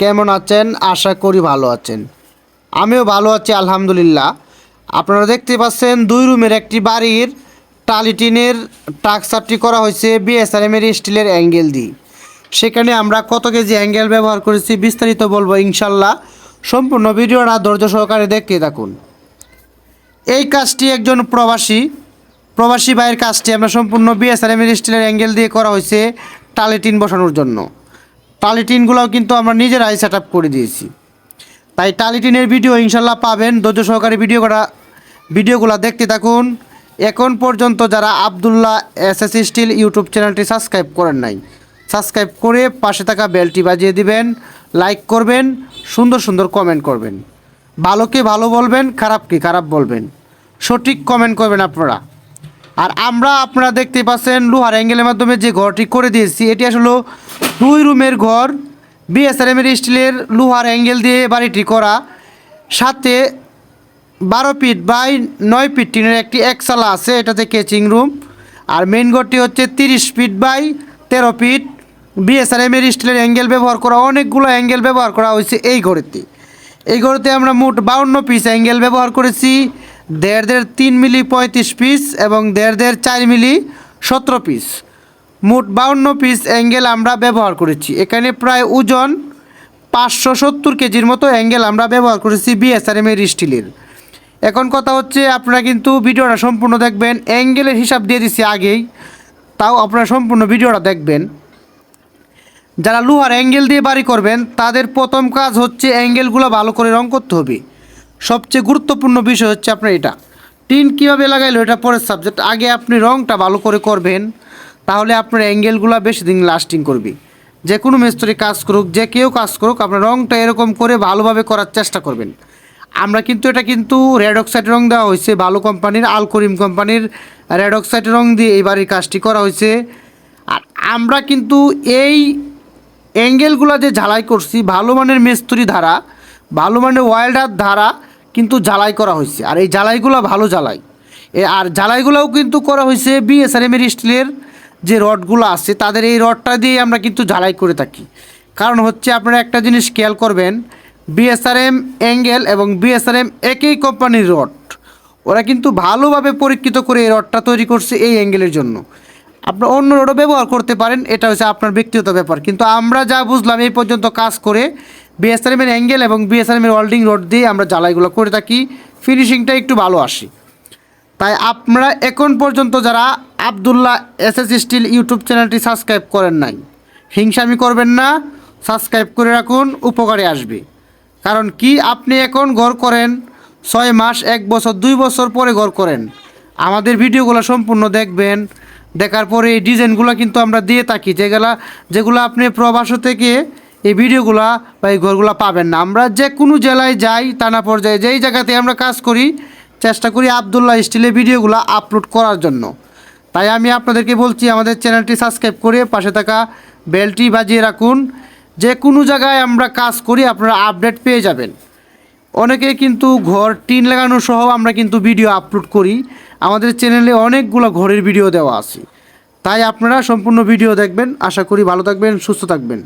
কেমন আছেন? আশা করি ভালো আছেন। আমিও ভালো আছি, আলহামদুলিল্লাহ। আপনারা দেখতে পাচ্ছেন দুই রুমের একটি বাড়ির টালিটিনের টাকসারটি করা হয়েছে বিএসআরএমের স্টিলের অ্যাঙ্গেল দিয়ে। সেখানে আমরা কত কেজি অ্যাঙ্গেল ব্যবহার করেছি বিস্তারিত বলব ইনশাল্লাহ। সম্পূর্ণ ভিডিওটা ধৈর্য সহকারে দেখতে থাকুন। এই কাজটি একজন প্রবাসী প্রবাসী ভাইয়ের কাজটি আমরা সম্পূর্ণ বিএসআরএমের স্টিলের অ্যাঙ্গেল দিয়ে করা হয়েছে টালিটিন বসানোর জন্য। টালিটিনগুলোও কিন্তু আমরা নিজেরাই সেট করে দিয়েছি। তাই টালিটিনের ভিডিও ইনশাল্লাহ পাবেন। ধৈর্য সহকারে ভিডিও করা ভিডিওগুলো দেখতে থাকুন। এখন পর্যন্ত যারা Abdullah S S steel YouTube চ্যানেলটি সাবস্ক্রাইব করেন নাই সাবস্ক্রাইব করে পাশে থাকা বেলটি বাজিয়ে দিবেন লাইক করবেন, সুন্দর সুন্দর কমেন্ট করবেন। ভালোকে ভালো বলবেন খারাপকে খারাপ বলবেন। সঠিক কমেন্ট করবেন আপনারা। আর আমরা আপনারা দেখতে পাচ্ছেন লোহার অ্যাঙ্গেলের মাধ্যমে যে ঘরটি করে দিয়েছি, এটি আসলে দুই রুমের ঘর। বিএসআরএমের স্টিলের লোহার অ্যাঙ্গেল দিয়ে বাড়িটি করা। সাথে বারো ফিট বাই নয় ফিট টিনের একটি একসালা আছে, এটাতে কেচিং রুম। আর মেইন ঘরটি হচ্ছে তিরিশ ফিট বাই তেরো ফিট। বিএসআরএমের স্টিলের অ্যাঙ্গেল ব্যবহার করা, অনেকগুলো অ্যাঙ্গেল ব্যবহার করা হয়েছে এই ঘরেতে। এই ঘরেতে আমরা মোট বাউন্ন পিস অ্যাঙ্গেল ব্যবহার করেছি। দেড় দেড় তিন মিলি পঁয়ত্রিশ পিস এবং দেড় দেড় চার মিলি সতেরো পিস মোট বাউন্ন পিস অ্যাঙ্গেল আমরা ব্যবহার করেছি। এখানে প্রায় ওজন পাঁচশো সত্তর কেজির মতো অ্যাঙ্গেল আমরা ব্যবহার করেছি বিএসআরএমের স্টিলের। এখন কথা হচ্ছে আপনারা কিন্তু ভিডিওটা সম্পূর্ণ দেখবেন। অ্যাঙ্গেলের হিসাব দিয়ে দিছি আগেই। তাও আপনারা সম্পূর্ণ ভিডিওটা দেখবেন। যারা লোহার অ্যাঙ্গেল দিয়ে বাড়ি করবেন, তাদের প্রথম কাজ হচ্ছে অ্যাঙ্গেলগুলো ভালো করে রং করতে হবে। সবচেয়ে গুরুত্বপূর্ণ বিষয় হচ্ছে আপনার এটা। টিন কীভাবে লাগাইলো এটা পরের সাবজেক্ট আগে আপনি রংটা ভালো করে করবেন, তাহলে আপনার অ্যাঙ্গেলগুলো বেশি দিন লাস্টিং করবে। যে কোনো মিস্ত্রি কাজ করুক, যে কেউ কাজ করুক, আপনার রংটা এরকম করে ভালোভাবে করার চেষ্টা করবেন। আমরা কিন্তু এটা কিন্তু রেড অক্সাইড রং দেওয়া হয়েছে, ভালো কোম্পানির আলকরিম কোম্পানির রেড অক্সাইড রং দিয়ে এই বাড়ির কাজটি করা হয়েছে। আর আমরা কিন্তু এই অ্যাঙ্গেলগুলো যে ঝালাই করছি, ভালো মানের মিস্ত্রি ধারা, ভালো মানের ওয়াইল্ডার ধারা কিন্তু জ্বালাই করা হয়েছে আর এই জ্বালাইগুলো ভালো এ, আর ঝালাইগুলোও কিন্তু করা হয়েছে বিএসআরএমের স্টিলের যে রডগুলো আছে, তাদের এই রডটা দিয়ে আমরা কিন্তু ঝালাই করে থাকি। কারণ হচ্ছে আপনারা একটা জিনিস খেয়াল করবেন বিএসআরএম অ্যাঙ্গেল এবং বিএসআরএম একই কোম্পানির রড। ওরা কিন্তু ভালোভাবে পরীক্ষিত করে এই রডটা তৈরি করছে এই অ্যাঙ্গেলের জন্য। আপনার অন্য রডও ব্যবহার করতে পারেন, এটা হচ্ছে আপনার ব্যক্তিগত ব্যাপার। কিন্তু আমরা যা বুঝলাম, এই পর্যন্ত কাজ করে বিএসআরএমের অ্যাঙ্গেল এবং বিএসআরএমের ওয়েল্ডিং রড দিয়ে আমরা জ্বালাইগুলো করে থাকি। ফিনিশিংটা একটু ভালো আসে। তাই আপনারা এখন পর্যন্ত যারা Abdullah S S steel YouTube চ্যানেলটি সাবস্ক্রাইব করেন নাই, হিংসামি করবেন না, সাবস্ক্রাইব করে রাখুন, উপকারে আসবে। কারণ কি? আপনি এখন ঘর করেন, ছয় মাস, এক বছর, দুই বছর পরে ঘর করেন। আমাদের ভিডিওগুলো সম্পূর্ণ দেখবেন। দেখার পরে এই ডিজাইনগুলো কিন্তু আমরা দিয়ে থাকি। যেগুলা যেগুলো আপনি প্রবাস থেকে এই ভিডিওগুলা বা এই ঘরগুলো পাবেন না। আমরা যে কোনো জেলায় যাই থানা পর্যায়ে যেই জায়গাতে আমরা কাজ করি, চেষ্টা করি আবদুল্লাহ স্টিলের ভিডিওগুলো আপলোড করার জন্য। তাই আমি আপনাদেরকে বলছি, আমাদের চ্যানেলটি সাবস্ক্রাইব করে পাশে থাকা বেলটি বাজিয়ে রাখুন। যে কোনো জায়গায় আমরা কাজ করি, আপনারা আপডেট পেয়ে যাবেন। অনেকে কিন্তু ঘর টিন লাগানো সহ আমরা কিন্তু ভিডিও আপলোড করি। আমাদের চ্যানেলে অনেকগুলো ঘরের ভিডিও দেওয়া আছে। তাই আপনারা সম্পূর্ণ ভিডিও দেখবেন। আশা করি ভালো থাকবেন, সুস্থ থাকবেন।